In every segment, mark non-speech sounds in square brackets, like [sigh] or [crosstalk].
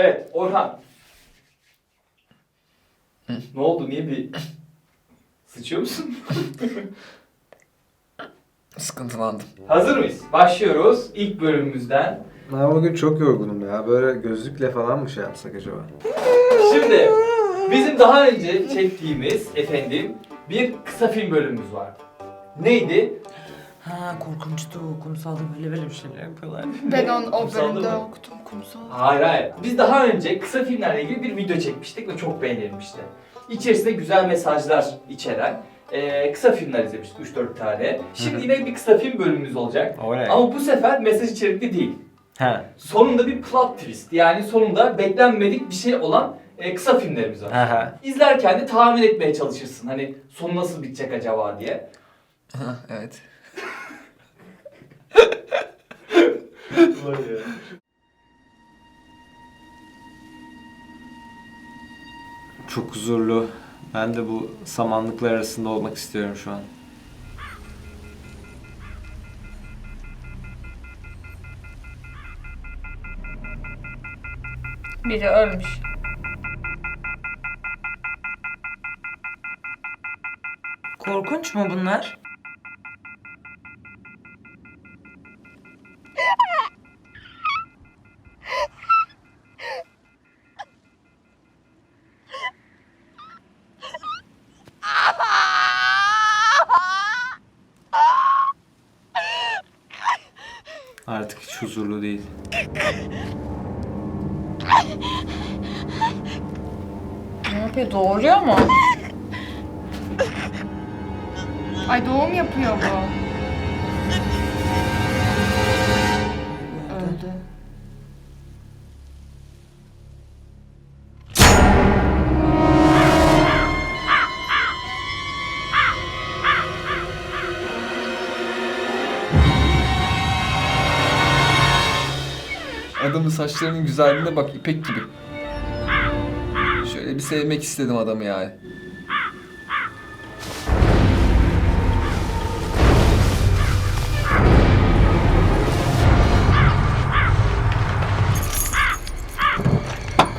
Evet Orhan. ne oldu niye bir sıçıyor musun? [laughs] Sıkıntılandım. Hazır mıyız? Başlıyoruz ilk bölümümüzden. Ben bugün çok yorgunum ya. Böyle gözlükle falan mı şey yapsak acaba? Şimdi bizim daha önce çektiğimiz efendim bir kısa film bölümümüz vardı. Neydi? Ha korkunçtu. Kumsalda böyle böyle bir şeyler yapıyorlar. Ben on, o Kumsalda bölümde mı? okudum kumsal. Hayır hayır. Biz daha önce kısa filmlerle ilgili bir video çekmiştik ve çok beğenilmişti. İçerisinde güzel mesajlar içeren eee, kısa filmler izlemiştik 3-4 tane. Şimdi yine bir kısa film bölümümüz olacak. O ne? Ama bu sefer mesaj içerikli değil. Ha. Sonunda bir plot twist yani sonunda beklenmedik bir şey olan e, kısa filmlerimiz var. Ha ha. İzlerken de tahmin etmeye çalışırsın. Hani sonu nasıl bitecek acaba diye. Çok huzurlu. Ben de bu samanlıklar arasında olmak istiyorum şu an. Biri ölmüş. Korkunç mu bunlar? Hiç huzurlu değil. Ne yapıyor? Doğuruyor mu? Ay doğum yapıyor bu. Adamın saçlarının güzelliğine bak ipek gibi. Şöyle bir sevmek istedim adamı yani.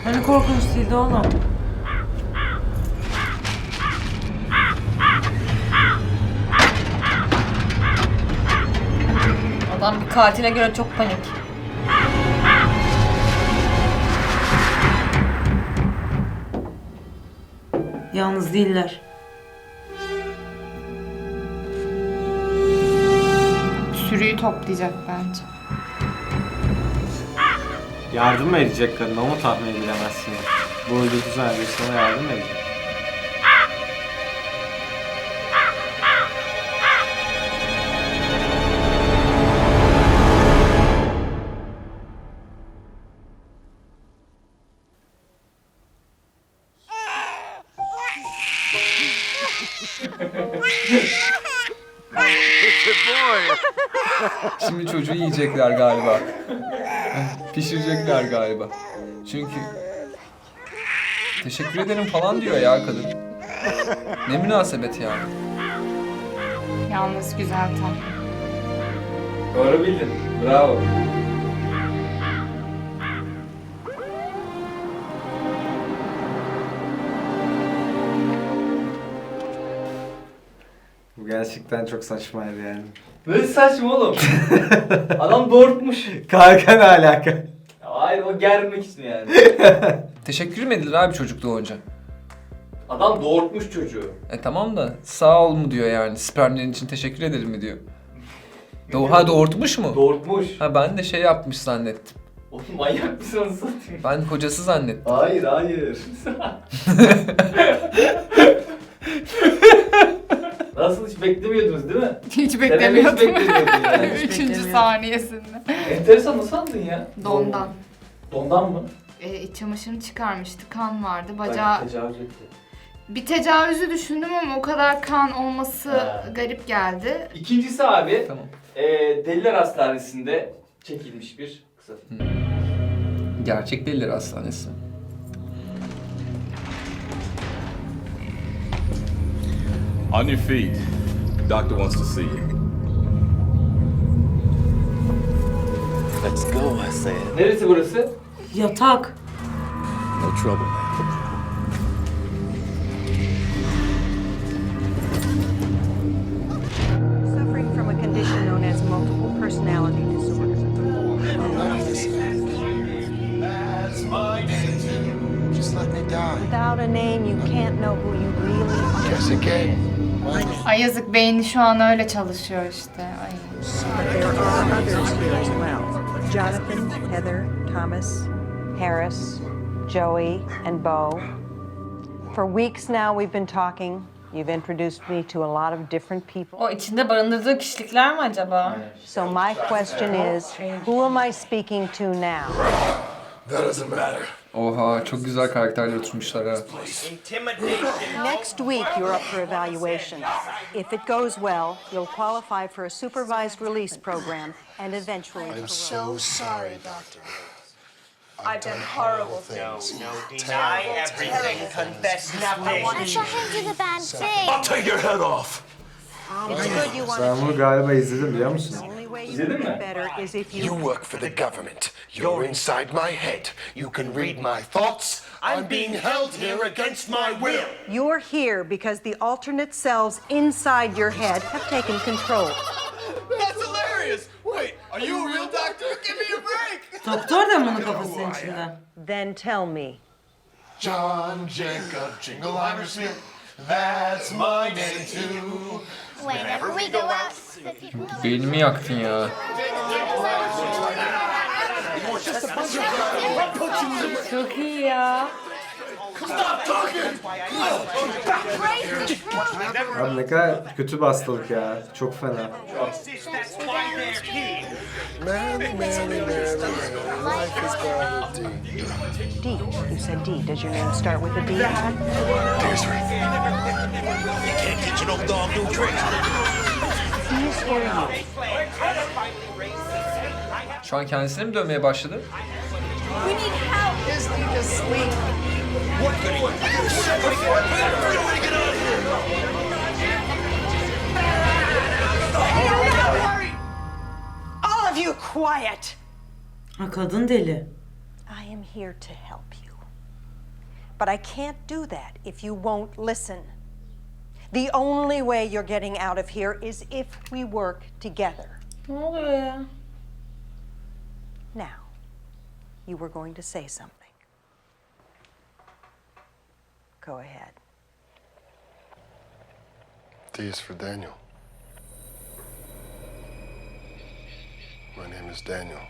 Hani korkunç değildi oğlum? Adam bir katile göre çok panik. Yalnız değiller. Sürüyü toplayacak bence. Yardım mı edecek kadın? O mu tahmin edilemezsin? Bu öldürdü sana yardım mı edecek? [laughs] Şimdi çocuğu yiyecekler galiba. Pişirecekler galiba. Çünkü teşekkür ederim falan diyor ya kadın. Ne münasebet yani. Yalnız güzel tam. Doğru bildin. Bravo. Bu gerçekten çok saçmaydı yani. Böyle saçma oğlum. [laughs] Adam doğurtmuş. Kanka ne alaka? Hayır o germek için yani. [laughs] Teşekkür mü edilir abi çocuk doğunca? Adam doğurtmuş çocuğu. E tamam da sağ ol mu diyor yani spermlerin için teşekkür ederim mi diyor. [laughs] Do ha doğurtmuş mu? Doğurtmuş. Ha ben de şey yapmış zannettim. Oğlum manyak mısın onu satayım? Ben kocası zannettim. Hayır hayır. Nasıl hiç beklemiyordunuz değil mi? [laughs] Hiç Sen hiç beklemiyordum. beklemiyordun yani. Üçüncü beklemiyordum. saniyesinde. Enteresan nasıl andın ya? Dondan. Dondan mı? E, iç çamaşırını çıkarmıştı. Kan vardı. Bacağı... Bacağı... Tecavüz etti. Bir tecavüzü düşündüm ama o kadar kan olması Ha. garip geldi. İkincisi abi, Tamam. e, Deliler Hastanesi'nde çekilmiş bir kısa film. Gerçek deliler hastanesi. On your feet. Doctor wants to see you. Let's go, I said. Neresi burası? Yatak. No trouble, man. Suffering from a condition known as multiple personality disorder. Just let me die. Without a name, you can't know who you really are. Guess again. Ay yazık beyni şu an öyle çalışıyor işte. Ay. But there are others here as well. Jonathan, Heather, Thomas, Harris, Joey, and Bo. For weeks now, we've been talking. You've introduced me to a lot of different people. O içinde barındırdığı kişilikler mi acaba? So my question is, who am I speaking to now? That doesn't matter. Oha çok güzel karakterler oturmuşlar ha. Next week, you're up for evaluation. If it goes well, you'll qualify for a supervised release program and eventually I'm parole. so sorry, Doctor. I've done horrible things. no Deny everything, confess nothing. I shall hand you the bad thing. Take your head off. It's good you want Ben to bunu galiba izledim biliyor musun? The only way you İzledin can mi? get better is if you... You work for the government. You're inside my head. You can read my thoughts. I'm being held here against my will. You're here because the alternate selves inside your head have taken control. That's hilarious. Wait, are you a real doctor? Give me a break. Doktor da mı bunun kafasının içinde? Then tell me, John Jacob Jingleheimer Smith. That's my name too. Whenever we go out, the people who Beynimi yaktın ya. Çok iyi ya. Abi ne kadar kötü bir hastalık ya. Çok fena. Mary, Mary, Mary, Mary. Life is bad D. D. You said D. Does your name start with a D? Here's right. He's hear you. Şu an kendisini mi dövmeye başladı? All of you quiet. Ha kadın deli. I am here to help you. But I can't do that if you won't listen. The only way you're getting out of here is if we work together. Ne oluyor ya? Now, you were going to say something. Go ahead. D is for Daniel. My name is Daniel.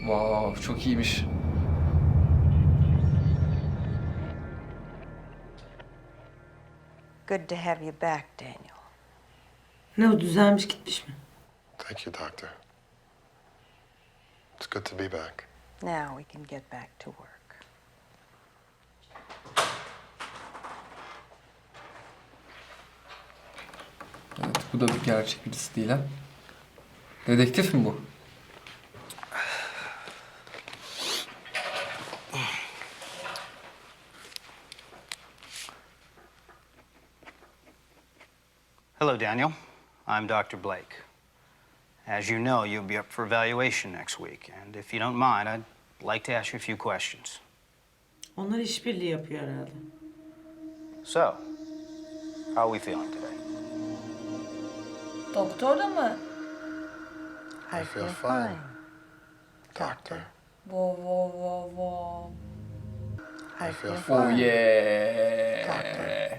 Wow çok iyiymiş. Good to have you back, Daniel. Ne o düzelmiş gitmiş mi? Thank you, Doctor. It's good to be back. Now we can get back to work. Evet bu da bir gerçek birisi değil ha. Dedektif mi bu? Hello, Daniel. I'm Dr. Blake. As you know, you'll be up for evaluation next week, and if you don't mind, I'd like to ask you a few questions. Onlar işbirliği yapıyor herhalde. So, how are we feeling today? Doktor da mı? I feel fine, Doctor. Vo vo vo vo. I feel Oh fine. yeah.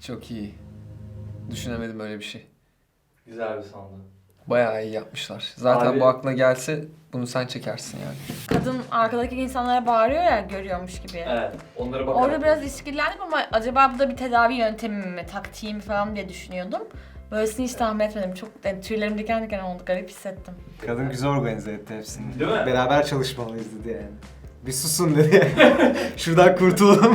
Çok iyi. Düşünemedim öyle bir şey. Güzel bir sondu. Bayağı iyi yapmışlar. Zaten Abi- bu aklına gelse bunu sen çekersin yani. Kadın arkadaki insanlara bağırıyor ya görüyormuş gibi. Evet. Onlara bakalım. Orada biraz işkillendim ama acaba bu da bir tedavi yöntemi mi, taktiği mi falan diye düşünüyordum. Böylesini hiç tahmin etmedim. Çok yani, tüylerim diken diken oldu. Garip hissettim. Kadın güzel organize etti hepsini. Değil mi? Beraber çalışmalıyız dedi yani. Bir susun dedi. [laughs] Şuradan kurtulalım.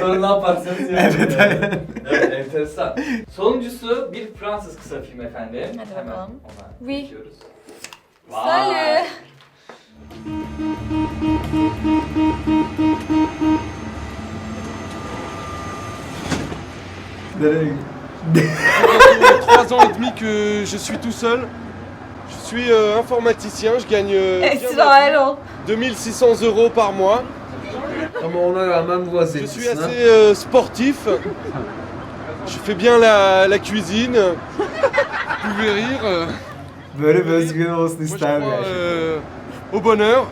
Sonra ne yaparsanız yapın. Evet, yani. aynen. Evet, enteresan. Sonuncusu bir Fransız kısa film efendim. Hadi Hemen bakalım. ona Oui. geçiyoruz. Salut. Nereye Trois ans et demi que je suis tout seul. Je suis euh, informaticien, je gagne euh, bien vie, Erol. 2600 euros par mois. Ama ona rağmen bu Je suis assez euh, sportif. Je fais bien la, la cuisine. Vous pouvez rire. Böyle bir özgüven Moi, je crois euh, au bonheur.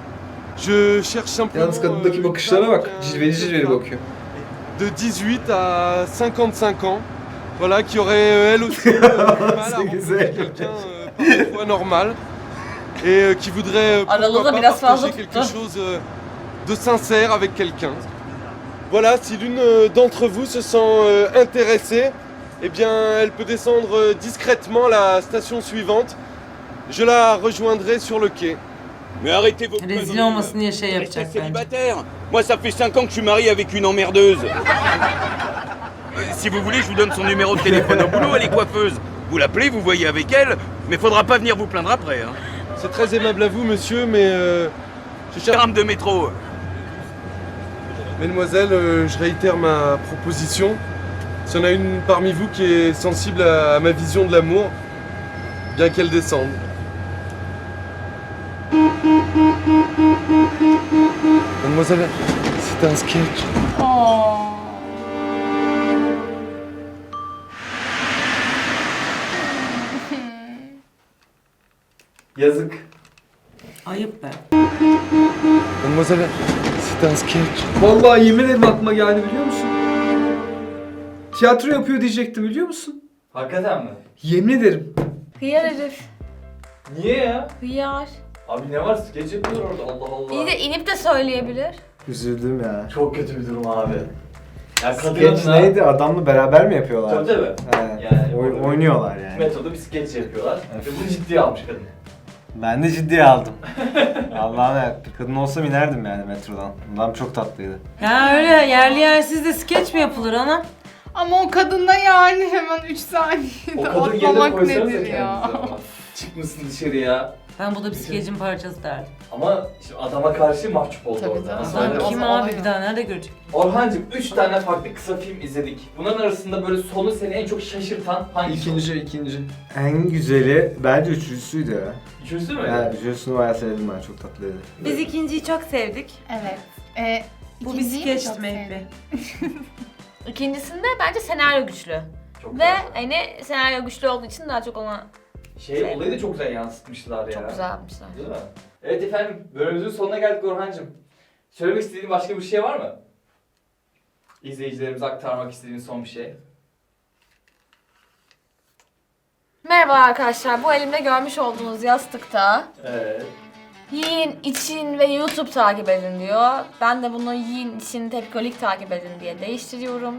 Je cherche simplement Yalnız kadındaki euh, bakışlara bak. Cilveli cilveli bakıyor. de 18 à 55 ans. Voilà, qui aurait euh, elle aussi [laughs] euh, quelqu'un euh, parfois normal et euh, qui voudrait euh, pourquoi pas fazla partager quelque chose euh, de sincère avec quelqu'un. Voilà, si l'une d'entre vous se sent euh, intéressée, eh bien, elle peut descendre euh, discrètement la station suivante. Je la rejoindrai sur le quai. Mais arrêtez vos bence. célibataire. Moi, ça fait 5 ans que je suis marié avec une emmerdeuse. [laughs] Euh, si vous voulez, je vous donne son numéro de téléphone au boulot, elle est coiffeuse. Vous l'appelez, vous voyez avec elle, mais faudra pas venir vous plaindre après. Hein. C'est très aimable à vous, monsieur, mais euh, je cherche... Rame de métro. Mesdemoiselles, euh, je réitère ma proposition. S'il y en a une parmi vous qui est sensible à, à ma vision de l'amour, bien qu'elle descende. Mademoiselle, c'est un sketch. Yazık. Ayıp be. Mademoiselle, c'est un sketch. Vallahi yemin ederim aklıma geldi biliyor musun? Tiyatro yapıyor diyecektim biliyor musun? Hakikaten mi? Yemin ederim. Hıyar herif. Niye ya? Hıyar. Abi ne var? Skeç yapıyorlar orada Allah Allah. İyi de inip de söyleyebilir. Üzüldüm ya. Çok kötü bir durum abi. Ya kadın Sketch adına- neydi? Adamla beraber mi yapıyorlar? Tabii tabii. He, Yani oy- orada- oynuyorlar yani. Metodu bir skeç yapıyorlar. Ve bunu ciddiye almış kadın. Ben de ciddiye aldım. [laughs] Allah'ım ya, bir kadın olsam inerdim yani metrodan. Adam çok tatlıydı. Ya öyle yerli yersiz de skeç mi yapılır ana? Ama o kadında yani hemen 3 O saniyede kadın yerine atlamak nedir ya? ama. Çıkmışsın dışarıya. Ben bu da bir skecin parçası derdim. Ama işte adama karşı mahcup oldu Tabii orada. canım. Nasıl Adam öyle? kim abi bir daha nerede görecek? Orhancığım 3 tane farklı kısa film izledik. Bunların arasında böyle sonu seni en çok şaşırtan hangisi? İkinci, ikinci. En güzeli bence üçüncüsüydü ya. Üçüncüsü mü? Yani üçüncüsünü bayağı sevdim ben, çok tatlıydı. Biz ikinciyi çok sevdik. Evet. Ee, Bu bir ikinciyi mi çok sevdin? İkincisinde bence senaryo güçlü. Çok Ve güzel. hani senaryo güçlü olduğu için daha çok ona Şey olayı da çok güzel yansıtmışlar ya. çok güzel yapmışlar. Değil mi? Evet efendim, bölümümüzün sonuna geldik Orhancığım. Söylemek istediğin başka bir şey var mı? İzleyicilerimize aktarmak istediğin son bir şey. Merhaba arkadaşlar. Bu elimde görmüş olduğunuz yastıkta Evet. Yiyin, için ve YouTube takip edin diyor. Ben de bunu yiyin, için, tepkolik takip edin diye değiştiriyorum.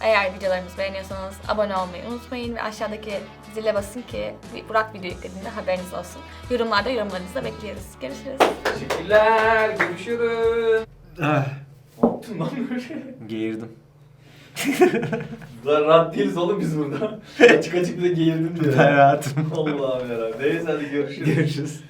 Eğer videolarımızı beğeniyorsanız abone olmayı unutmayın ve aşağıdaki zile basın ki Burak video yüklediğinde haberiniz olsun. Yorumlarda yorumlarınızı da bekliyoruz. Görüşürüz. Teşekkürler, görüşürüz. Ah, Ne yaptın lan böyle? geğirdim. [laughs] Lan rahat değiliz oğlum biz burada. açık açık bir de geğirdin diyor. Ben rahatım. Allah'ım yarabbim. Neyse hadi görüşürüz. Görüşürüz.